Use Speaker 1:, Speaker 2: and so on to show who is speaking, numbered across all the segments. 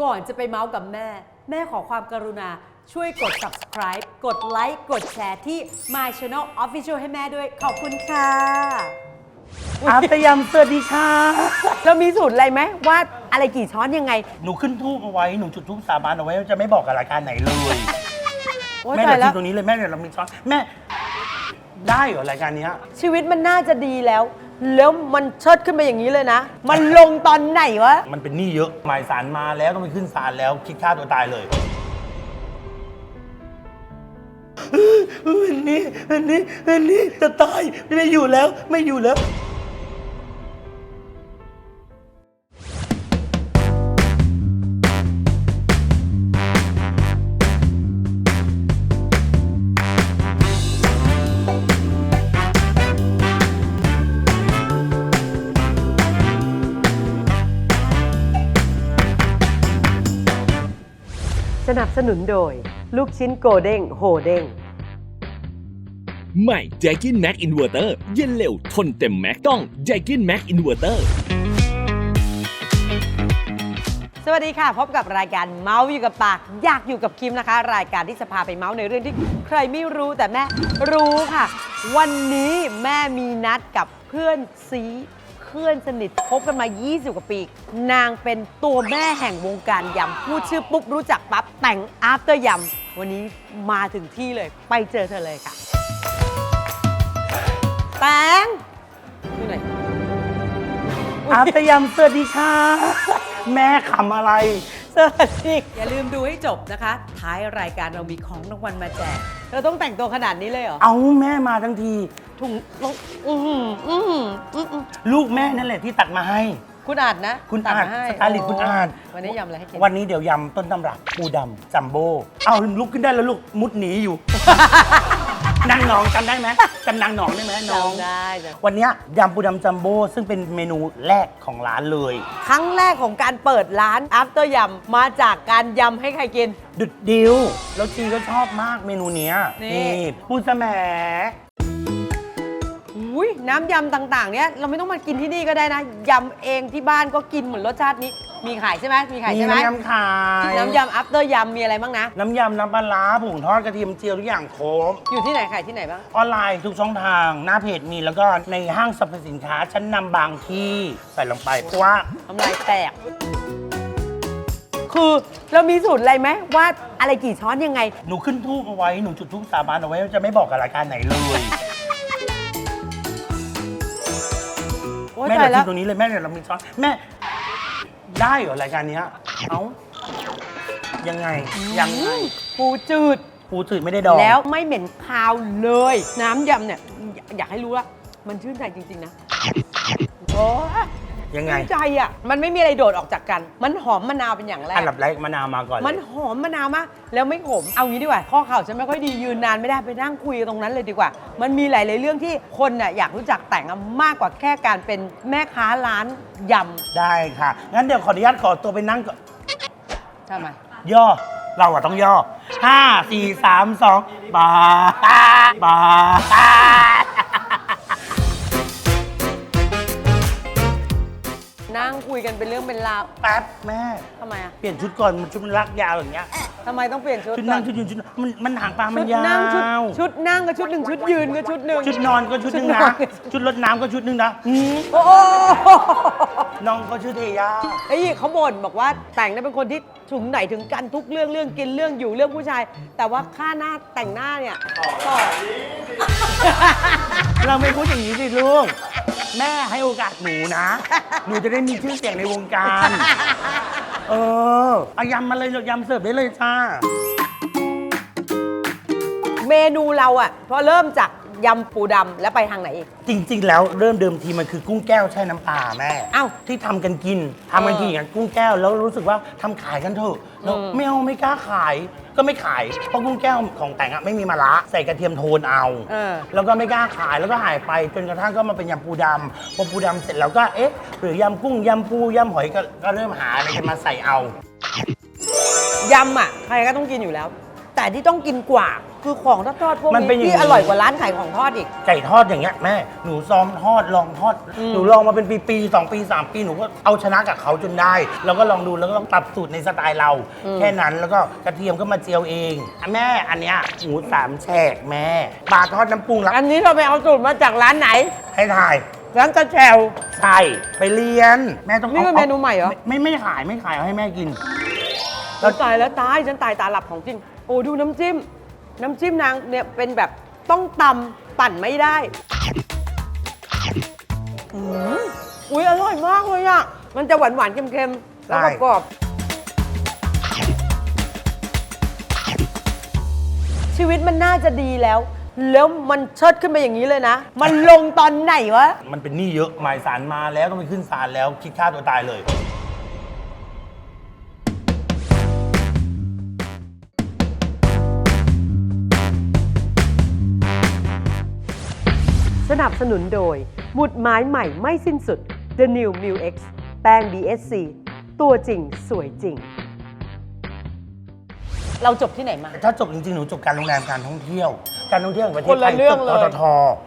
Speaker 1: ก่อนจะไปเมาส์กับแม่ แม่ขอความกรุณาช่วยกด subscribe กดไลค์กดแชร์ที่ My Channel Official ให้แม่ด้วยขอบคุณค่ะ
Speaker 2: อาตยำสวัสดีค่ะ
Speaker 1: เรามีสูตรอะไรไหมว่าอะไรกี่ช้อนยังไง
Speaker 2: หนูขึ้นทูบเอาไว้ หนูจุดทูบสาบานเอาไว้ว่าจะไม่บอกกับรายการไหนเลย
Speaker 1: โอ๊ย
Speaker 2: แม่
Speaker 1: ตาย
Speaker 2: เดี๋ยว
Speaker 1: แล้
Speaker 2: ทิ้
Speaker 1: ว
Speaker 2: งตรงนี้เลยแม่เดี๋ยวเรามีช้อนแม่ ได้เหรอรายการเนี้ย
Speaker 1: ชีวิตมันน่าจะดีแล้ว แล้วมันเชิดขึ้นมาอย่างนี้เลยนะ มันลงตอนไหนวะ
Speaker 2: มันเป็นหนี้เยอะหมายสารมาแล้วต้องไปขึ้นศาลแล้วคิดฆ่าตัวตายเลยอันนี้อันนี้อันนี้จะตายไม่อยู่แล้วไม่อยู่แล้ว
Speaker 1: นับสนุนโดย ลูกชิ้นโกเด้งโหเด้ง
Speaker 3: ใหม่ j a g g i n Max Inverter เย็นเร็วทนเต็มแม็กต้อง j a g g i n Max Inverter
Speaker 1: สวัสดีค่ะ พบกับรายการเมาส์อยู่กับปาก อยากอยู่กับคิมนะคะ รายการที่จะพาไปเมาส์ในเรื่องที่ใครไม่รู้แต่แม่รู้ค่ะ วันนี้แม่มีนัดกับเพื่อนซีเพื่อนสนิทคบกันมา 20 กว่าปี นางเป็นตัวแม่แห่งวงการยำพูดชื่อปุ๊บรู้จักปั๊บแต่งอาฟเตอร์ยำวันนี้มาถึงที่เลย ไปเจอเธอเลยค่ะ แตงอยู่ไหน
Speaker 2: อาตยำสวัสดีค่ะ แม่ขำอะไร
Speaker 1: สวัสดีอย่าลืมดูให้จบนะคะ ท้ายรายการเรามีของรางวัลมาแจกเราต้องแต่งตัวขนาดนี้เลยเหรอ
Speaker 2: เอาแม่มาทั้งที
Speaker 1: ถุงลงอือหืออือหืออื้อหือ
Speaker 2: ลูกแม่นั่นแหละที่ตัดมาให้
Speaker 1: คุณอาจนะ
Speaker 2: คุณ
Speaker 1: ตัด
Speaker 2: อาจ
Speaker 1: มาให้
Speaker 2: สไตลิสต์คุณอาจ
Speaker 1: วันนี้ยำอะไรให้กิน
Speaker 2: วันนี้เดี๋ยวยำต้นตำรับปูดำจัมโบ้เอาลุกขึ้นได้แล้วลูกมุดหนีอยู่ นางหนองจำได้ไหมจำนางหนองได้ไหมน้อง
Speaker 1: จำได้จ้ะ
Speaker 2: วันเนี้ยยำปูดำจัมโบ้ซึ่งเป็นเมนูแรกของร้านเลย
Speaker 1: ครั้งแรกของการเปิดร้าน after ยำมาจากการยำให้ใครกิน
Speaker 2: ดุดดิวแล้วชีก็ชอบมากเมนูเนี้ย
Speaker 1: นี่
Speaker 2: ปูสะแหม
Speaker 1: อุ้ยน้ำยำต่างๆ เนี้ยเราไม่ต้องมากินที่นี่ก็ได้นะยำเองที่บ้านก็กินเหมือนรสชาตินี้ มีขายใช่ไหมมีขาย
Speaker 2: มี
Speaker 1: ใช่ไหม
Speaker 2: น้ำยำขาย
Speaker 1: น้ำยำ after ยำมีอะไรบ้างนะ
Speaker 2: น้ำยำน้ำปลาร้าผงทอดกระเทียมเจียวทุกอย่างครบ
Speaker 1: อยู่ที่ไหนขายที่ไหนบ้าง
Speaker 2: ออนไลน์ทุกช่องทางหน้าเพจมีแล้วก็ในห้างสรรพสินค้าชั้นนำบางที่ใส่ลงไปเพราะว่า
Speaker 1: ทำลายแตก คือเรามีสูตรอะไรไหมว่าอะไรกี่ช้อนยังไง
Speaker 2: หนูขึ้นทูบเอาไว้ หนูจุดทูบสาบานเอาไว้ว่าจะไม่บอกกับรายการไหนเลย แม่
Speaker 1: ตา
Speaker 2: เดี๋
Speaker 1: ย
Speaker 2: ยว
Speaker 1: แล้ว
Speaker 2: ทิ้งตรงนี้เลยแม่เดี๋ยวเรามีช้อนแม่ ได้เหรอรายการเนี้ยเอ้ายังไงยังไง
Speaker 1: ปูจืด
Speaker 2: ปูจืดไม่ได้ดอง
Speaker 1: แล้วไม่เหม็นคาวเลย น้ำยำเนี่ย อยากให้รู้ว่ามันชื่นใจจริง ๆ นะ โอ้ ย
Speaker 2: ยังไง
Speaker 1: ชื่นใจอะ มันไม่มีอะไรโดดออกจากกัน มันหอมมะนาวเป็นอย่างแรก
Speaker 2: อันดับแรกมะนาวมาก่อนเลย
Speaker 1: มันหอมมะนาวมาก แล้วไม่ขม เอางี้ดีกว่า ข้อเข่าฉันไม่ค่อยดียืนนานไม่ได้ไปนั่งคุยกันตรงนั้นเลยดีกว่า มันมีหลายๆเรื่องที่คนน่ะอยากรู้จักแต่งอะมากกว่าแค่การเป็นแม่ค้าร้านย
Speaker 2: ได้ค่ะ งั้นเดี๋ยวขออนุญาตขอตัวไปนั่งก่อนำ
Speaker 1: ทำไม
Speaker 2: ย่อ เราอะต้องย่อห้าสี่สามสองบาบา
Speaker 1: นั่งคุยกันเป็นเรื่องเป็นราว
Speaker 2: แป๊บแม่
Speaker 1: ทำไมอะ
Speaker 2: เปลี่ยนชุดก่อนมันชุดมันรักยาวอย่างเงี้ย
Speaker 1: ทำไมต้องเปลี่ยนชุด
Speaker 2: ชุดนั่ง
Speaker 1: ก่อ
Speaker 2: ชุดยืนชุดมันมันหางปลามัน
Speaker 1: ชุด
Speaker 2: ยา
Speaker 1: นั่งชุด
Speaker 2: ว
Speaker 1: ชุดนั่งก็ชุดหนึ่งชุดยืนก็ชุดหนึ่ง
Speaker 2: ชุดนอนก็ชุดหนึง
Speaker 1: ชุด
Speaker 2: นะ
Speaker 1: นอน
Speaker 2: ชุดรดน้ำก็ชุดหนึงนะหืม
Speaker 1: โอ้โห
Speaker 2: น้องก็ชื่อเทย่า
Speaker 1: ไอ้ยเขาบ่นบอกว่าแต่งเนี่ยเป็นคนที่ถึงไหนถึงกันทุกเรื่องเรื่องกินเรื่องอยู่เรื่องผู้ชาย แต่ว่าค่าหน้าแต่งหน้าเนี่ยต่อ
Speaker 2: เราไม่พูดอย่างนี้สิลูก แม่ให้โอกาสหนูนะ หนูจะได้มีชื่อเสียงในวงการ เออเอายำมาเลยยำเสิร์ฟได้เลยจ้า
Speaker 1: เมนูเราอะพอเริ่มจาก ยำปูดำแล้วไปทางไหนอีก
Speaker 2: จริง ๆ แล้วเริ่มเดิมทีมันคือกุ้งแก้วแช่น้ำปลาแม่
Speaker 1: อ้าว
Speaker 2: ที่ทำกันกินทำกันกินอย่างกุ้งแก้วแล้วรู้สึกว่าทำขายกันเถอะแล้ว
Speaker 1: อืม
Speaker 2: ไม่เอาไม่กล้าขายก็ไม่ขายเพราะกุ้งแก้วของแต่งอะไม่มีมะระใส่กระเทียมโทนเอา
Speaker 1: เออ
Speaker 2: แล้วก็ไม่กล้าขายแล้วก็หายไปจนกระทั่งก็มาเป็นยำปูดำพอปูดำเสร็จแล้วก็เอ๊ะหรือยำกุ้งยำปูยำหอยก็ก็เริ่มหาอะไรกันมาใส่เอา
Speaker 1: ยำอะ ใครก็ต้องกินอยู่แล้ว แต่ที่ต้องกินกว่าคือของทอดๆพวก
Speaker 2: มันเป็น
Speaker 1: นี้
Speaker 2: อย่างนี้
Speaker 1: ที่อร่อยกว่าร้านขายของทอดอีก
Speaker 2: ไก่ทอดอย่างเงี้ยแม่หนูซ้อมทอดลองทอด
Speaker 1: อืม
Speaker 2: หนูลองมาเป็นปีปีๆสองปีสามปีหนูก็เอาชนะกับเขาจนได้ แล้วก็ลองดูแล้วก็ต้องปรับสูตรในสไตล์เรา แค่นั้นแล้วก็กระเทียมก็มาเจียวเองอะแม่อันเนี้ยหมูสามแฉกแม่ปลาทอดน้ำปรุงแล้ว
Speaker 1: อันนี้เราไปเอาสูตรมาจากร้านไหน
Speaker 2: ให้ถ่าย
Speaker 1: ร้านกระแชว
Speaker 2: ใช่ไปเรียน แม่ต้อง
Speaker 1: นี่
Speaker 2: อา
Speaker 1: เป็นเมนูใหม่เหรอ
Speaker 2: ไม่ไม่ขายไม่ขายเอาให้แม่กิน
Speaker 1: เราตายแล้วตายฉันตายตาหลับของจริง โอ้ดูน้ำจิ้ม น้ำจิ้มนางเนี่ยเป็นแบบต้องตำปั่นไม่ได้อืมอุ้ยอร่อยมากเลยอะ มันจะหวานหวานๆเค็มๆ แล้วก็
Speaker 2: ใช่
Speaker 1: กรอบ ชีวิตมันน่าจะดีแล้ว แล้วมันเชิดขึ้นไปอย่างนี้เลยนะ มันลงตอนไหนวะ
Speaker 2: มันเป็นหนี้เยอะหมายสารมาแล้วต้องไปขึ้นศาลแล้วคิดฆ่าตัวตายเลย
Speaker 1: นับสนุนโดยหมุดหมายใหม่ไม่สิ้นสุด The New m u X แป้ง BSC ตัวจริงสวยจริง เราจบที่ไหนมา
Speaker 2: ถ้าจบจริงๆ หนูจบการโรงแรมการท่องเที่ยว การท่องเที่ยวแห่งประเท
Speaker 1: ค
Speaker 2: ศ
Speaker 1: น
Speaker 2: ไท
Speaker 1: ละ
Speaker 2: ย
Speaker 1: เรื่
Speaker 2: จ
Speaker 1: อง
Speaker 2: บ
Speaker 1: เล
Speaker 2: ป
Speaker 1: ย
Speaker 2: ตท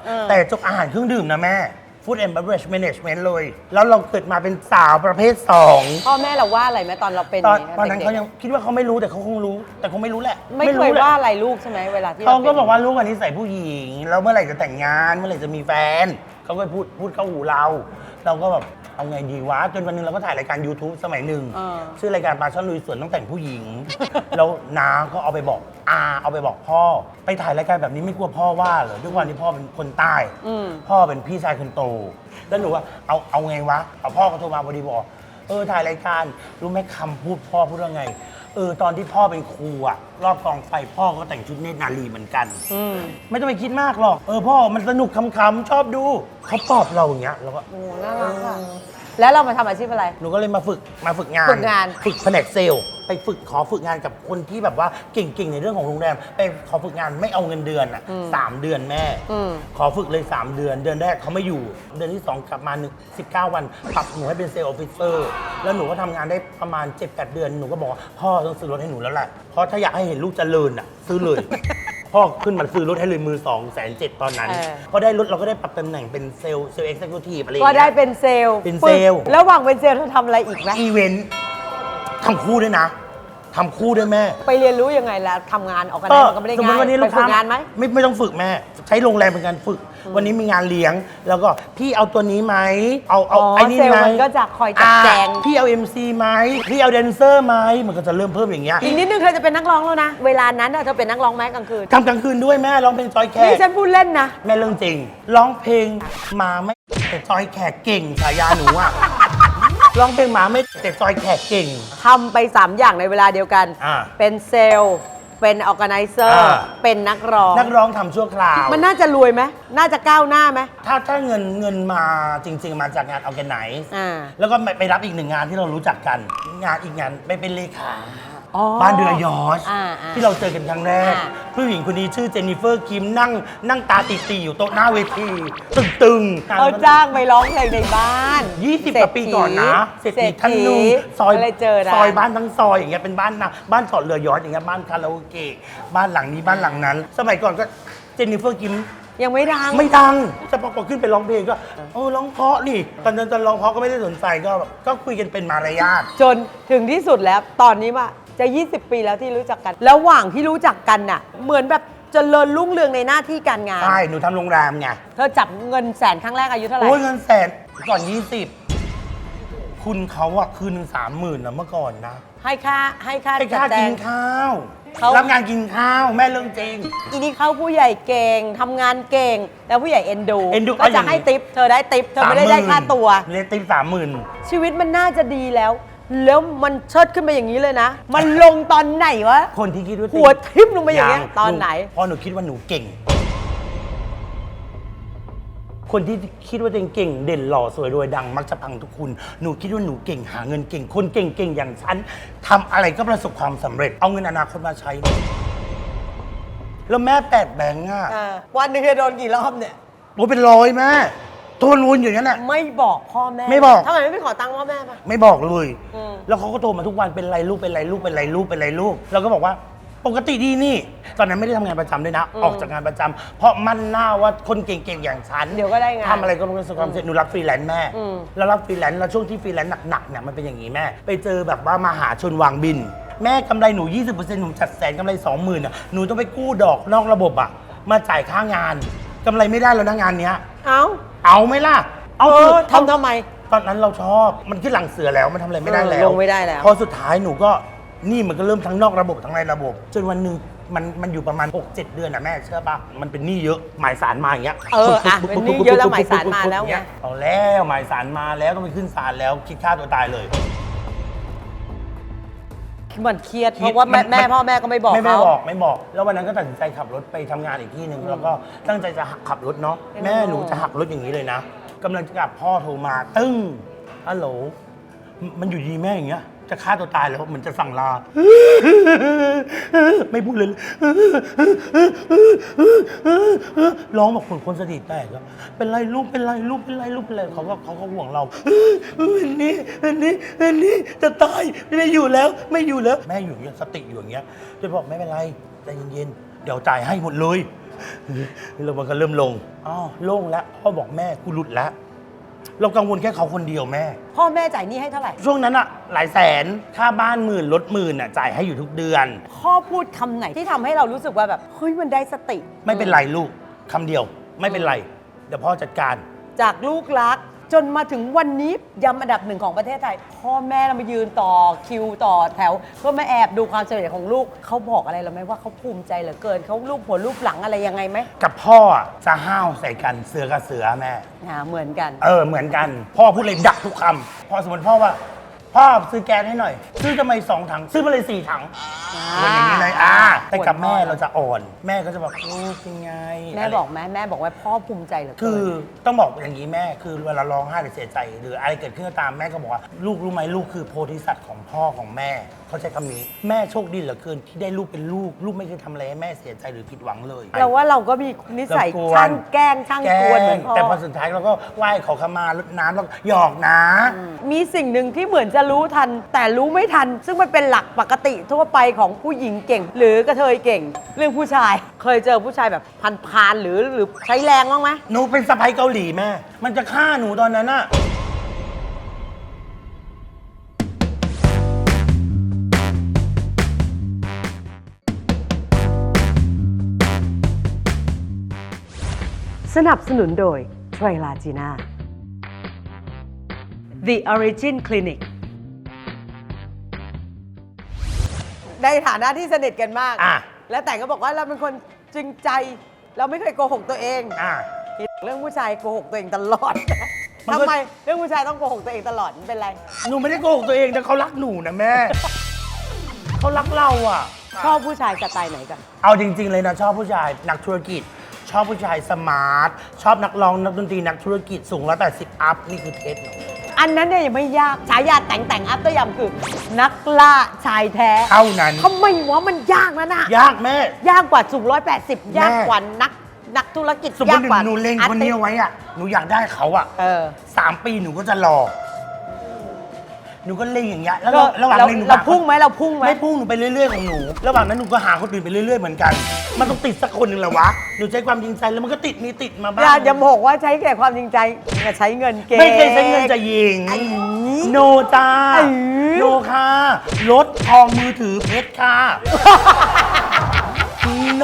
Speaker 1: เออ
Speaker 2: แต่จบอาหารเครื่องดื่มนะแม่ Food and Beverage Management เลย แล้วเราเกิดมาเป็นสาวประเภท 2
Speaker 1: พ่อแม่เราว่าอะไรไหมตอนเราเป็น
Speaker 2: ตอน
Speaker 1: ย่ง
Speaker 2: ตอนนั้น
Speaker 1: ด็กๆ
Speaker 2: เขายังคิดว่าเขาไม่รู้แต่เขาคงรู้ แต่คงไม่รู้แหละ
Speaker 1: ไม่เค
Speaker 2: รู้
Speaker 1: ย
Speaker 2: แหละ
Speaker 1: ว่าอะไรลูกใช่ไหมเวลาที่
Speaker 2: เขาก็
Speaker 1: รป็น
Speaker 2: บอกว่าลูกอันนี้ใส่ผู้หญิง แล้วเมื่อไหร่จะแต่งงาน เมื่อไหร่จะมีแฟน เขาก็พูดพูดเข้าหูเรา เราก็แบบเอาไงดีวะจนวันหนึงเราก็ถ่ายรายการ YouTube สมัยหนึ่ง
Speaker 1: เออ
Speaker 2: ชื่อรายการปลาช่อนลุยสวนต้องแต่งผู้หญิง แล้วน้าก็เอาไปบอกอาเอาไปบอกพ่อ ไปถ่ายรายการแบบนี้ไม่กลัวพ่อว่าเหรอด้วยความที่พ่อเป็นคนใต้
Speaker 1: อืม
Speaker 2: พ่อเป็นพี่ชายคนโต แล้วหนูว่าเอาเอาไงวะเอาพ่อก็โทรมาพอดีบอก เออถ่ายรายการรู้ไหมคำพูดพ่อพูดว่าไง เออตอนที่พ่อเป็นครูอะรอบกองไฟพ่อก็แต่งชุดเนตรนารีเหมือนกัน
Speaker 1: อืม
Speaker 2: ไม่ต้องไปคิดมากหรอก เออพ่อมันสนุกคำๆชอบดูเขาปลอบเราอย่างเงี้ยแล้วก็
Speaker 1: โอ้น่ารักอะแล้วเรามาทำอาชีพอะไร
Speaker 2: หนูก็เลยมาฝึกมาฝึกงาน
Speaker 1: ฝึกงาน
Speaker 2: ฝึกแผนกเซลล์ ไปฝึกขอฝึกงานกับคนที่แบบว่าเก่งๆในเรื่องของโรงแรมไปขอฝึกงานไม่เอาเงินเดือนอะสามเดือนแม่
Speaker 1: อืม
Speaker 2: ขอฝึกเลย 3 เดือน เดือนแรกเขาไม่อยู่ เดือนที่ 2 กลับมาหนึ่ง19 วันปรับหนูให้เป็นเซลล์ออฟฟิเซอร์แล้วหนูก็ทำงานได้ประมาณ 7-8 เดือนหนูก็บอกว่าพ่อต้องซื้อรถให้หนูแล้วแหละเพราะถ้าอยากให้เห็นลูกเจริญอะซื้อเลย พ่อขึ้นมาซื้อรถให้เลยมือ2องแสนเจ็ดตอนนั้น
Speaker 1: เออ
Speaker 2: พอได้รถเราก็ได้ปรับตำแหน่งเป็นเซลล์เซลล์เอ็กซ์เซคิวทีฟอะไรอย่าง
Speaker 1: ก็
Speaker 2: เงี้ย
Speaker 1: ได้เป็นเซลล์
Speaker 2: เป็นเซลล์
Speaker 1: ฝึกระหว่างเป็นเซลล์เธอทำอะไรอีกไหม
Speaker 2: อีเวนต์ ทำคู่ด้วยนะทำคู่ด้วยแม่
Speaker 1: ไปเรียนรู้ยังไงแล้วทำงานออกกัน
Speaker 2: ก็
Speaker 1: ได้มันก็ไม่ได้
Speaker 2: สมม
Speaker 1: ง่า
Speaker 2: ติวันนี้
Speaker 1: ย
Speaker 2: ลู
Speaker 1: ไป
Speaker 2: ก
Speaker 1: ฝึ
Speaker 2: ค้าก
Speaker 1: งานไหม
Speaker 2: ไม่ไม่ต้องฝึกแม่ ใช้โรงแรมเป็นการฝึก วันนี้มีงานเลี้ยง แล้วก็พี่เอาตัวนี้ไหมเอาเอา
Speaker 1: อ๋อ
Speaker 2: ไอ้นี่
Speaker 1: เซลล์
Speaker 2: ไหม
Speaker 1: มันก็จะคอยจัดแจง
Speaker 2: อ่าพี่เอา MC ไหมพี่เอาแดนเซอร์ไหมมันก็จะเริ่มเพิ่มอย่างเงี้ย
Speaker 1: อีกนิดนึงเธอจะเป็นนักร้องแล้วนะ เวลานั้นน่ะเธอเป็นนักร้องไหมกลางคืน
Speaker 2: ทำกลางคืนด้วยแม่ร้องเพลงจอยแขก
Speaker 1: นี่ฉันพูดเล่นนะ
Speaker 2: แม่เรื่องจริงร้องเพลงมาไม่แต่จอยแขกเก่งฉายาหนูอะ ร้องเพลงหมาไม่แต่จอยแขกเก่ง
Speaker 1: ทำไป 3 อย่างในเวลาเดียวกัน
Speaker 2: อ่า
Speaker 1: เป็นเซลล์ เป็นออแกไนเซอร์
Speaker 2: อ่า
Speaker 1: เป็นนักร้อง
Speaker 2: นักร้องทำชั่วคราว
Speaker 1: มันน่าจะรวยไหม น่าจะก้าวหน้าไหม
Speaker 2: ถ้าถ้าเงินเงินมาจริง ๆ มาจากงานออแกไนซ์
Speaker 1: อ่า
Speaker 2: แล้วก็ไปรับอีกหนึ่งงานที่เรารู้จักกัน งานอีกงานไปเป็นเลขา
Speaker 1: อ๋อ
Speaker 2: บ้านเรือยอช
Speaker 1: อ่าอ่า
Speaker 2: ที่เราเจอกันครั้งแรก
Speaker 1: อ่า
Speaker 2: ผู้หญิงคนนี้ชื่อเจนนิเฟอร์คิมนั่งนั่งตาตีๆอยู่โต๊ะหน้าเวทีตึงๆ
Speaker 1: เขาจ้างไปร้องเพลงในบ้าน
Speaker 2: ยี่สิบกว่าปีก่อนนะเศรษฐีท่านหนุ่มซอย
Speaker 1: อะไรเจอนะ
Speaker 2: ซอยบ้านทั้งซอยอย่างเงี้ยเป็นบ้านนะบ้านจอดเรือยอชอย่างเงี้ยบ้านคาราโอเกะบ้านหลังนี้บ้านหลังนั้น สมัยก่อนก็เจนนิเฟอร์คิม
Speaker 1: ยังไม่ดัง
Speaker 2: ไม่ดังแต่พอขึ้นไปร้องเพลงก็เออร้องเพราะนี่ตอนนั้นตอนร้องเพราะก็ไม่ได้สนใจก็แบบก็คุยกันเป็นมารยาท
Speaker 1: จนถึงที่สุดแล้วตอนนี้ว่า จะ 20 ปีแล้วที่รู้จักกัน ระหว่างที่รู้จักกันน่ะ เหมือนแบบเจริญรุ่งเรืองในหน้าที่การงาน
Speaker 2: ใช่หนูทำโรงแรมไง
Speaker 1: เธอจับเงินแสนครั้งแรกอายุเท่าไหร่
Speaker 2: โอ้ยเงินแสนก่อน20คุณเขาอะคืนหนึ่งสามหมื่นนะเมื่อก่อนนะ
Speaker 1: ให้ค่าให้ค่า
Speaker 2: ให้ค่า
Speaker 1: จัดแจ
Speaker 2: กิ
Speaker 1: ง
Speaker 2: นข้าว
Speaker 1: เขา
Speaker 2: รับงานกินข้าวแม่เรื่องจริง
Speaker 1: อีนี่เขาผู้ใหญ่เก่งทำงานเก่ง แล้วผู้ใหญ่เอ็นดู
Speaker 2: เอ็นดู
Speaker 1: ก็จะให้ติปเธอได้ติปเธอไม่ได้ได้ค่าตัว
Speaker 2: เรียกติ๊บสามหมื่น
Speaker 1: ชีวิตมันน่าจะดีแล้ว แล้วมันเชิดขึ้นไปอย่างนี้เลยนะ มันลงตอนไหนวะ
Speaker 2: คนที่คิดว่า
Speaker 1: หัวทิ่มลงไปอย่างเงี้ยตอนไหน
Speaker 2: พอหนูคิดว่าหนูเก่ง คนที่คิดว่าตัวเองเก่ง เด่นหล่อสวยรวยดัง มักจะพังทุกคุณ หนูคิดว่าหนูเก่งหาเงินเก่ง คนเก่งๆอย่างฉันทำอะไรก็ประสบความสำเร็จ เอาเงินอนาคตมาใช้ แล้วแม่แปดแบงค์อะ
Speaker 1: อ่าวันหนึงจะโดนกี่รอบเนี่ย
Speaker 2: โอ้เป็นร้อยแม่ ทวนวนอยู่อย่างนั้นน่ะ
Speaker 1: ไม่บอกพ่อแม่
Speaker 2: ไม่บอก
Speaker 1: ทำไมไม่ไปขอตังค์พ่อแม่ปะ
Speaker 2: ไม่บอกเลย
Speaker 1: อืม
Speaker 2: แล้วเขาก็โทรมาทุกวันเป็นไรลูกเป็นไรลูกเป็นไรลูกเป็นไรลูกเราก็บอกว่าปกติดีนี่ ตอนนั้นไม่ได้ทำงานประจำด้วยนะ
Speaker 1: อืม
Speaker 2: ออกจากงานประจำเพราะมันหน้าว่าคนเก่งๆอย่างฉัน
Speaker 1: เดี๋ยวก็ได้งาน
Speaker 2: ทำอะไรก็ประสบความสำเร็จหนูรับฟรีแลนซ์แม่
Speaker 1: อืม
Speaker 2: แล้วรับฟรีแลนซ์แล้วช่วงที่ฟรีแลนซ์หนักๆเนี่ยมันเป็นอย่างนี้แม่ ไปเจอแบบว่ามาหาชนวางบิน แม่กำไรหนู 20%หนูจัดแสนกำไร 20,000อะหนูต้องไปกู้ดอกนอกระบบอะมาจ่ายค่างานกำไรไม่ได้แล้วนะงานเนี้ย
Speaker 1: เอ้า
Speaker 2: เอาไหมล่ะ
Speaker 1: เอ
Speaker 2: คือ
Speaker 1: อทำทำไม
Speaker 2: ตอนนั้นเราชอบ มันขึ้นหลังเสือแล้ว มันทำอะไรไม่ได้แล้ว
Speaker 1: เออลงไม่ได้แล้ว
Speaker 2: พอสุดท้ายหนูก็ นี่มันก็เริ่มทั้งนอกระบบทั้งในระบบ จนวันหนึ่งมันมันอยู่ประมาณ 6 7 เดือนนะแม่เชื่อปะมันเป็นหนี้เยอะหมายสารมาอย่างเงี้ย
Speaker 1: เอออะเป็นหนี้เยอะแล้วหมายสารมาแล้วไง
Speaker 2: เอาแล้วหมายสารมาแล้วต้องไปขึ้นศาลแล้วคิดฆ่าตัวตายเลย
Speaker 1: มันเครียด เพราะว่าแม่
Speaker 2: มัน
Speaker 1: แม่พ่อแม่ก็ไม่บอก
Speaker 2: ไม่ไม่
Speaker 1: เขา
Speaker 2: บอกไม่บอก แล้ววันนั้นก็ตัดสินใจขับรถไปทำงานอีกที่หนึ่งแล้วก็ตั้งใจจะขับรถเนาะ
Speaker 1: ไม่
Speaker 2: แม่
Speaker 1: บอก
Speaker 2: หนูจะหักรถอย่างนี้เลยนะกำลังจะกลับพ่อโทรมา ตึ้งฮัลโหลมันอยู่ดีแม่อย่างเงี้ย จะฆ่าตัวตายแล้วเหมือนจะสั่งลา ไม่พูดเลย ร้องบอกคนคนสติแตกอะเป็นไรลูกเป็นไรลูกเป็นไรลูกเป็นไรเขาก็เขาก็ห่วงเราอันนี้อันนี้อันนี้จะตายไม่อยู่แล้ว ไม่อยู่แล้ว แม่อยู่อย่างเงี้ยสติอยู่อย่างเงี้ยจะบอกไม่เป็นไรใจเย็นๆเดี๋ยวจ่ายให้หมดเลยแล้วมันก็เริ่มลงอ้าวโล่งแล้วพ่อบอกแม่กูหลุดแล้ว เรากังวลแค่เขาคนเดียวแม่
Speaker 1: พ่อแม่จ่ายหนี้ให้เท่าไหร่
Speaker 2: ช่วงนั้นอะหลายแสนค่าบ้านหมื่นรถหมื่นอะจ่ายให้อยู่ทุกเดือน
Speaker 1: พ่อพูดคำไหนที่ทำให้เรารู้สึกว่าแบบเฮ้ยมันได้สติ
Speaker 2: ไม่เป็นไรลูกคำเดียว ไม่เป็นไร เดี๋ยวพ่อจัดการ
Speaker 1: จากลูกรัก จนมาถึงวันนี้ยำอันดับหนึ่งของประเทศไทย พ่อแม่เรามายืนต่อคิวต่อแถว เพื่อมาแอบดูความสำเร็จของลูกเขาบอกอะไรเราไหมว่าเขาภูมิใจเหลือเกินเขาลูกหัวลูกหลังอะไรยังไงไหม
Speaker 2: กับพ่ออะจะห้าวใส่กันเสือกับเสือแม่
Speaker 1: อ่าเหมือนกัน
Speaker 2: เออเหมือนกัน พ่อพูดเลยดักทุกคำพอสมมติพ่อว่า พ่อซื้อแกงให้หน่อย ซื้อทำไมสองถัง ซื้อมาเลยสี่ถัง
Speaker 1: อ่า
Speaker 2: เป็นอย่างนี้เลยอ่าแต่กับแม่
Speaker 1: ปวดพ่อ
Speaker 2: เราจะอ่อน แม่ก็จะบอกลูกเป็นไง
Speaker 1: แม่ะ
Speaker 2: ไร
Speaker 1: บอกไหมแม่บอกว่าพ่อภูมิใจเหลือเกิน
Speaker 2: คือต้องบอกอย่างนี้แม่คือเวลาร้องไห้หรือเสียใจ หรืออะไรเกิดขึ้นก็ตามแม่ก็บอกว่าลูกรู้ไหมลูกคือโพธิสัตว์ของพ่อของแม่ เขาใช้คำนี้ แม่โชคดีเหลือเกินที่ได้ลูกเป็นลูก ลูกไม่เคยทำอะไรให้แม่เสียใจหรือผิดหวังเลย
Speaker 1: เราว่าเราก็มีนิสัย
Speaker 2: เรากวน
Speaker 1: ช่างแกล้งช่าง
Speaker 2: แก
Speaker 1: กวนเหมือนพ่อ
Speaker 2: แต่พอสุดท้ายเราก็ไหว้ขอขมาลดน้ำแล้วก็หยอกนะ
Speaker 1: มีสิ่งหนึ่งที่เหมือนจะรู้ทัน แต่รู้ไม่ทัน ซึ่งมันเป็นหลักปกติทั่วไปของผู้หญิงเก่ง หรือกระเทยเก่ง เรื่องผู้ชาย เคยเจอผู้ชายแบบพันพานๆหรือหรือใช้แรงบ้างไหม
Speaker 2: หนูเป็นสะพ้ายเกาหลีแม่ มันจะฆ่าหนูตอนนั้นอะ
Speaker 1: สนับสนุนโดยไทรลาจีน่า The Origin Clinic ในฐานะที่สนิทกันมาก
Speaker 2: อะ
Speaker 1: และแต่งก็บอกว่าเราเป็นคนจริงใจ เราไม่เคยโกหกตัวเอง
Speaker 2: อะ
Speaker 1: เรื่องผู้ชายโกหกตัวเองตลอด
Speaker 2: มันก็
Speaker 1: ทำไมเรื่องผู้ชายต้องโกหกตัวเองตลอดมันเป็นไร
Speaker 2: หนูไม่ได้โกหกตัวเองแต่เขารักหนูนะแม่ เขารักเราอะ
Speaker 1: ชอบผู้ชายสไตล์ไหนกัน
Speaker 2: เอาจริง ๆ เลยนะ ชอบผู้ชายนักธุรกิจ ชอบผู้ชายสมาร์ท ชอบนักร้องนักดนตรีนักธุรกิจสูงร้อยแปดสิบอัพนี่คือเทสหนู
Speaker 1: อันนั้นเนี่ยยังไม่ยากฉายาแต่งแต่งอัพตัวยำคือ นักล่าชายแท้
Speaker 2: เท่านั้น
Speaker 1: ทำไมวะมันยากนะน่ะ
Speaker 2: ยากแม่
Speaker 1: ยากกว่าสูงร้อยแปดสิบยาก
Speaker 2: แม่
Speaker 1: กว่านักนักธุรกิจ
Speaker 2: สมม
Speaker 1: ยา
Speaker 2: ติ
Speaker 1: กกว่า
Speaker 2: หนูเล็งคนนี้เอาไว้อะหนูอยากได้เขาอะ
Speaker 1: เออ
Speaker 2: สามปีหนูก็จะรอ หนูก็เล็งอย่างเงี้ยแล้ว
Speaker 1: ก็
Speaker 2: ระหว่าง
Speaker 1: เรา
Speaker 2: เล็งหนู
Speaker 1: เรา
Speaker 2: ห
Speaker 1: พุ่งไหมเราพุ่งไหม
Speaker 2: ไม่พุ่งหนูไปเรื่อยๆของหนูระหว่างนั้นหนูก็หาคนอื่นไปเรื่อยๆเหมือนกัน มันต้องติดสักคนหนึ่งแหละวะหนูใช้ความจริงใจแล้วมันก็ติดมีติดมาบ้าง
Speaker 1: อย่าอย่าบอกว่าใช้แต่ความจริงใจอย่าใช้เงินเก่ง
Speaker 2: ไม่เคยใช้เงินจะยิง
Speaker 1: ไอ้
Speaker 2: โนจ้า
Speaker 1: ไอ้
Speaker 2: โนค่ะรถทองมือถือเพชรค่ะโน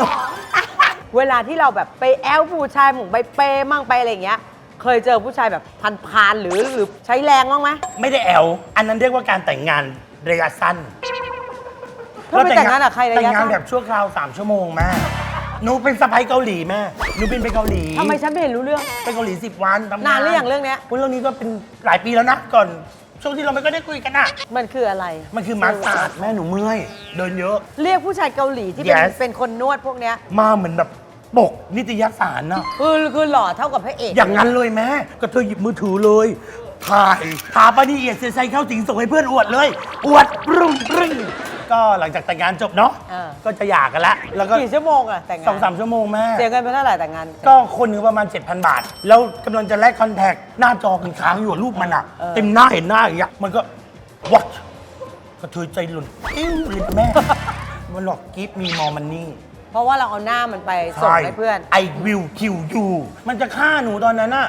Speaker 1: เวลาที่เราแบบไปแอลผู้ชายหมุงไปเปย์มั่งไปอะไรอย่างเงี้ย เคยเจอผู้ชายแบบพันพานๆหรือหรือใช้แรงบ้างไหม
Speaker 2: ไม่ได้แอลอันนั้นเรียกว่าการแต่งงานระยะสั้น
Speaker 1: เธอไปแต่งงานกับใครระ
Speaker 2: แต่ง
Speaker 1: ยะ
Speaker 2: งาน
Speaker 1: สั้น
Speaker 2: แบบชั่วคราว 3 ชั่วโมงแม่หนูเป็นสะพ้ายเกาหลีแม่หนูบินไปเกาหลี
Speaker 1: ทำไมฉันไม่เห็นรู้เรื่อง
Speaker 2: ไปเกาหลี 10 วันทำงาน
Speaker 1: นานหรือยังเรื่องเนี้ย
Speaker 2: ยเรื่องนี้ก็เป็นหลายปีแล้วนะก่อนช่วงที่เราไม่ก็ได้คุยกันอะ
Speaker 1: มันคืออะไร
Speaker 2: มันคือมาสซาดแม่หนูเมื่อยเดินเยอะ
Speaker 1: เรียกผู้ชายเกาหลีที่เป็น
Speaker 2: Yes
Speaker 1: เป็นคนนวดพวกเนี้ย
Speaker 2: มาเหมือนแบบ ปกนิตยสารน่ะ
Speaker 1: คือคือหล่อเท่ากับพระเอก
Speaker 2: อย่างนั้นเลยแม่ก็เธอหยิบมือถือเลย ถ่ายถาปานีเอียดเสียใจเข้าสิงส่งให้เพื่อนอวดเลย อวดปรึ้งปรึ้งก็หลังจากแต่งงานจบเนาะ
Speaker 1: เออ
Speaker 2: ก็จะหย่ากันละแล้วก็
Speaker 1: กี่ชั่วโมงอะแต่งงาน
Speaker 2: สองสามชั่วโมงแม่
Speaker 1: เสียเงินไปเท่าไหร่แต่งงาน
Speaker 2: ก็คนหนึงประมาณ 7,000 บาท แล้วกำลังจะแลกคอนแทคหน้าจอมันค้างอยู่อะรูปมันอะ
Speaker 1: เออ
Speaker 2: เต็มหน้าเห็นหน้าอย่างเงี้ยมันก็วัดกระเทยใจหล่นอิ้วเลยนะแม่มันหลอกกิฟมีมอมันนี่
Speaker 1: เพราะว่าเราเอาหน้ามันไปส่งให้เพื่อน
Speaker 2: ไอวิวคิวยูมันจะฆ่าหนูตอนนั้นอะ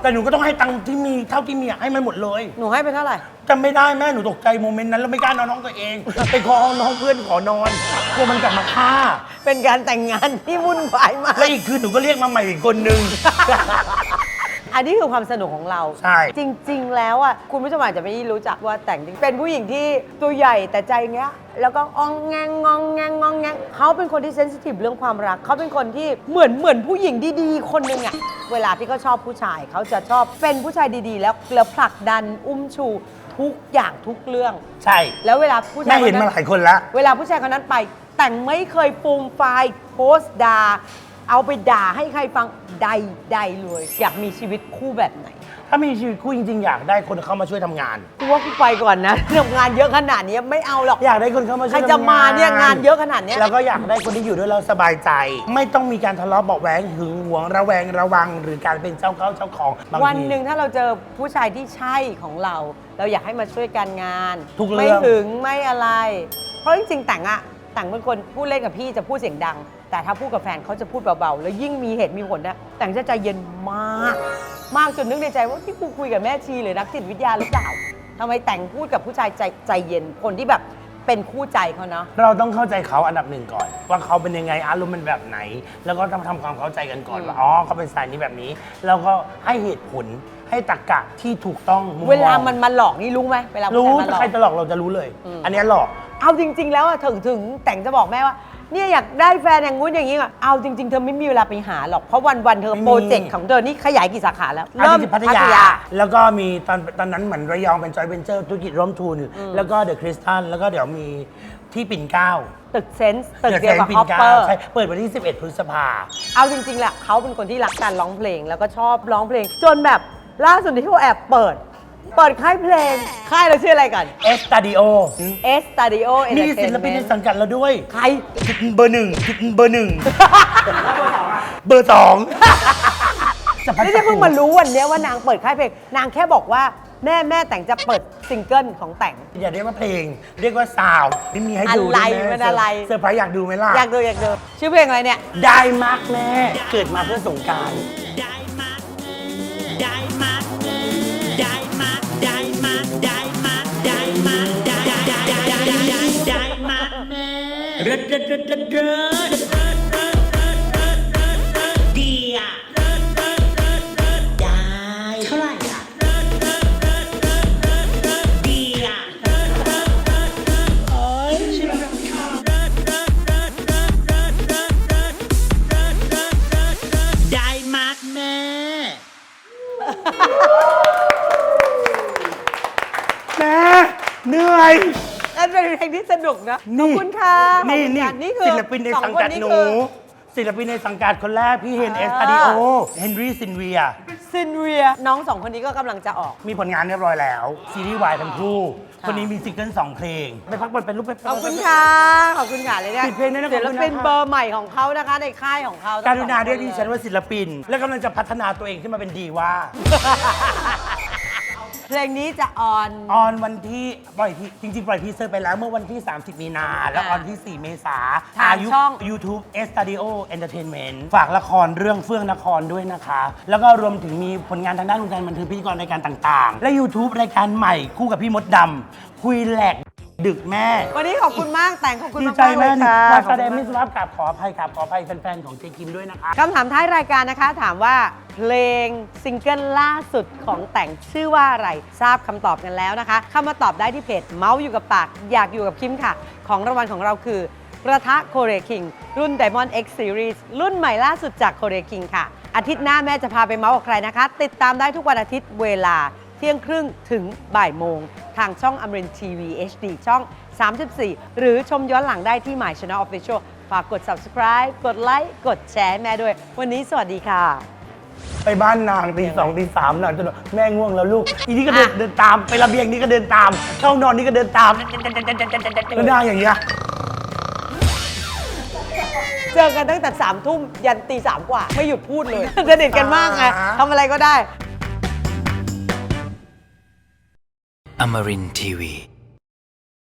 Speaker 2: แต่หนูก็ต้องให้ตังค์ที่มีเท่าที่มีอะให้มันหมดเลย
Speaker 1: หนูให้ไปเท่าไหร่
Speaker 2: จำไม่ได้แม่หนูตกใจโมเมนต์นั้นแล้วไม่กล้านอนน้องตัวเอง ไปขอน้องเพื่อนขอนอนกลัวมันกลับมาฆ่า
Speaker 1: เป็นการแต่งงานที่วุ่นวายมาก
Speaker 2: แล้วอีกคืนหนูก็เรียกมาใหม่อีกคนนึง
Speaker 1: อันนี้คือความสนุกของเรา
Speaker 2: ใช่
Speaker 1: จริง ๆ แล้วอะคุณผู้ชมอาจจะไม่รู้จักว่าแต่งจริงเป็นผู้หญิงที่ตัวใหญ่แต่ใจเงี้ย แล้วก็อองแงงงองแงงงองแงงเขาเป็นคนที่เซนซิทีฟเรื่องความรัก เขาเป็นคนที่เหมือนเหมือนผู้หญิงดีๆ คนหนึ่งอะเวลาที่เขาชอบผู้ชายเขาจะชอบเป็นผู้ชายดีๆ แล้วแล้วผลักดันอุ้มชูทุกอย่างทุกเรื่อง
Speaker 2: ใช่
Speaker 1: แล้วเวลาผู้ชา
Speaker 2: แม่
Speaker 1: ย
Speaker 2: เห็น
Speaker 1: ค
Speaker 2: มาหลายคนแล้ว
Speaker 1: เวลาผู้ชายคนนั้นไปแต่งไม่เคยฟูมไฟล์โพสต์ด่า เอาไปด่าให้ใครฟังใดใดๆเลย อยากมีชีวิตคู่แบบไหน
Speaker 2: ถ้ามีชีวิตคู่จริงๆ อยากได้คนเข้ามาช่วยทำงาน
Speaker 1: กูว่ากูไปก่อนนะทำงานเยอะขนาดนี้ไม่เอาหรอก
Speaker 2: อยากได้คนเข้ามาช่วย
Speaker 1: ใครจะมาเนี่ยงานเยอะขนาดเนี้ย
Speaker 2: แล้วก็อยากได้คนที่อยู่ด้วยเราสบายใจ ไม่ต้องมีการทะเลาะเบาะแว้งหึงหวงระแวงระวัง หรือการเป็นเจ้าเข้าเจ้าของบางที
Speaker 1: วันหนึ่งถ้าเราเจอผู้ชายที่ใช่ของเรา เราอยากให้มาช่วยการงาน
Speaker 2: ทุกเรื่อง
Speaker 1: ไม่หึงไม่อะไร เพราะจริงๆแต่งอะ แต่งเป็นคนพูดเล่นกับพี่จะพูดเสียงดัง แต่ถ้าพูดกับแฟนเขาจะพูดเบาๆ แล้วยิ่งมีเหตุมีผลนะแต่งจะใจเย็นมาก มากจนนึกในใจว่าที่กูคุยกับแม่ชีหรือนักจิตวิทยาหรือเปล่าทำไมแต่งพูดกับผู้ชายใจใจเย็นคนที่แบบเป็นคู่ใจเขาเนาะ
Speaker 2: เราต้องเข้าใจเขาอันดับหนึ่งก่อน ว่าเขาเป็นยังไงอารมณ์มันแบบไหน แล้วก็ต้องทำความเข้าใจกันก่อน
Speaker 1: อืม
Speaker 2: ว่าอ๋อเขาเป็นสายนี้แบบนี้ แล้วก็ให้เหตุผลให้ตรรกะที่ถูกต้องมุ
Speaker 1: เวลา
Speaker 2: อง
Speaker 1: มันมาหลอกนี่รู้ไหมเวลาผู้
Speaker 2: รู้
Speaker 1: ชายมาหลอก
Speaker 2: ใครจะหลอกเราจะรู้เลย
Speaker 1: อืม
Speaker 2: อันเนี้ยหลอก
Speaker 1: เอาจริง ๆ แล้วอะถึงถึงแต่งจะบอกแม่ว่าเนี่ยอยากได้แฟนอย่างงู้นอย่างนี้อะเอาจริง ๆ เธอไม่มีเวลาไปหาหรอกเพราะวันวันๆเธอ
Speaker 2: ไม่มี
Speaker 1: โปรเจกต์ของเธอนี่ขยายกี่สาขาแล้ว
Speaker 2: อาทิตย์พัทยา แล้วก็มีตอนตอนนั้นเหมือนระยองเป็นจอยเวนเจอร์ธุรกิจร่วมทุน แล้วก็เดอะคริสตันแล้วก็เดี๋ยวมีที่ปิ่นเกล้า
Speaker 1: ตึกเซนส์ตึก
Speaker 2: The
Speaker 1: เดียวกับ
Speaker 2: Sense
Speaker 1: ฮอป
Speaker 2: ปิ่น
Speaker 1: เปอ
Speaker 2: เกล้า
Speaker 1: ร์
Speaker 2: ใช่เปิดวันที่ 11 พฤษภา
Speaker 1: เอาจริงๆแหละเขาเป็นคนที่รักการร้องเพลงแล้วก็ชอบร้องเพลง จนแบบล่าสุดที่เขาแอบเปิด เปิดค่ายเพลง ค่ายเราชื่ออะไรกัน
Speaker 2: เอสตาดิโอ
Speaker 1: S Studio
Speaker 2: นี่ศิลปินใน
Speaker 1: Entertainment
Speaker 2: สังกัดเราด้วย
Speaker 1: ใคร
Speaker 2: เบอร์หนึ่งเบอร์หนึ่งเบอร์สองจะพัฒ
Speaker 1: ไม่ใช่เพิ่งมารู้วันเนี้ยว่านางเปิดค่ายเพลง นางแค่บอกว่าแม่แม่แต่งจะเปิดซิงเกิลของแต่ง
Speaker 2: อย่าเรียกว่าเพลง เรียกว่าซาวด์นี่มีให้ดู
Speaker 1: อะไร
Speaker 2: ด้วยแมั
Speaker 1: นอะไร
Speaker 2: เซอร์ไพรส์อยากดูไหมล่ะ
Speaker 1: อยากดูอยากดูชื่อเพลงอะไรเนี่ย
Speaker 2: ได้มากแม่ เกิดมาเพื่อสงกราร
Speaker 4: เริดเริดเริดเริดเริดดีอะได้เท่าไหร่อะดีอะโอ้ยชิบได้มากแม่
Speaker 2: แม่เหนื่อย
Speaker 1: เป็นเพลงที่สนุกนะขอบคุณค่ะ
Speaker 2: นี่
Speaker 1: ขอบคุณ
Speaker 2: นี่
Speaker 1: ค่ะนี่คือ
Speaker 2: ศิลปินใน
Speaker 1: สอ
Speaker 2: สัง
Speaker 1: คน
Speaker 2: กัด
Speaker 1: นี้
Speaker 2: หนู
Speaker 1: คือ
Speaker 2: ศิลปินในสังกัดคนแรก พี่เฮนเอส
Speaker 1: อ่า
Speaker 2: ตาดิโอเฮนรี่ซินเวีย
Speaker 1: ซินเวียน้องสองคนนี้ก็กำลังจะออก
Speaker 2: มีผลงานเรียบร้อยแล้ว ซีรีส์วายทั้งคู่
Speaker 1: ค่ะ
Speaker 2: คนนี้มีซิงเกิลสองเพลง ไปพักผ่อนเป็นรูปไป
Speaker 1: ขอบคุณค่ะ ขอบคุณค่ะเลยเนี่ย
Speaker 2: ปิดเพลงด้วยนะ
Speaker 1: ศิลปิน
Speaker 2: ขอบคุณนะคะ
Speaker 1: เบอร์ใหม่ของเขานะคะ ในค่ายของเขา
Speaker 2: การุณาเรียก
Speaker 1: ทั้ง
Speaker 2: ดิ
Speaker 1: สองค
Speaker 2: ฉันว่าศิลปิน และกำลังจะพัฒนาตัวเองขึ้นมาเป็นดีว่า
Speaker 1: เพลงนี้จะออน
Speaker 2: ออนวันที่ปล่อยที่จริงๆ ปล่อยทีเซอร์ไปแล้วเมื่อวันที่ 30 มีนา แล้วออนที่ 4 เมษา
Speaker 1: ทาง
Speaker 2: ยุ
Speaker 1: ช่อง
Speaker 2: YouTube S Studio Entertainment ฝากละครเรื่องเฟื่องนครด้วยนะคะ แล้วก็รวมถึงมีผลงานทางด้านวงการบันเทิงพิธีกรรายการต่างๆ และ YouTube รายการใหม่คู่กับพี่มดดำคุยแหลก ดึกแม่
Speaker 1: วันนี้ขอบคุณมากแต่งขอบคุณ
Speaker 2: ดี
Speaker 1: มาก
Speaker 2: ใจ
Speaker 1: ๆเล
Speaker 2: แม่
Speaker 1: ยค่ะ
Speaker 2: ว่า
Speaker 1: ขอบ
Speaker 2: แส
Speaker 1: คุณ
Speaker 2: ดง
Speaker 1: มาก
Speaker 2: ไม่สุภาพกราบขออภัยครับขออภัยแฟนๆของเจคิมด้วยนะคะ
Speaker 1: คำถามท้ายรายการนะคะ ถามว่าเพลงซิงเกิลล่าสุดของแต่งชื่อว่าอะไร ทราบคำตอบกันแล้วนะคะ เข้ามาตอบได้ที่เพจเมาส์อยู่กับปาก อยากอยู่กับคิมค่ะ ของรางวัลของเราคือกระทะโคเรคิงรุ่น Diamond X Series รุ่นใหม่ล่าสุดจากโคเรคิงค่ะ อาทิตย์หน้าแม่จะพาไปเมาส์กับใครนะคะ ติดตามได้ทุกวันอาทิตย์เวลา เที่ยงครึ่งถึงบ่ายโมง ทางช่องอมรินทีวี HD ช่อง 34 หรือชมย้อนหลังได้ที่ My Channel Official ฝากกด subscribe กดไลค์กดแชร์ให้แม่ด้วย วันนี้สวัสดีค่ะ
Speaker 2: ไปบ้านนางตีสองตีสามนางจะบอกแม่ง่วงแล้วลูก อีนี่ก็เดิน
Speaker 1: อะ
Speaker 2: เดินตาม ไประเบียงนี่ก็เดินตาม เข้านอนนี่ก็เดินตามแล้วนางอย่างเงี้ย
Speaker 1: เจอกันตั้งแต่สามทุ่มยันตีสามกว่า ไม่หยุดพูดเลย สนิทกันมากไง
Speaker 2: อ่า
Speaker 1: ทำอะไรก็ได้
Speaker 5: Amarin Tiwi.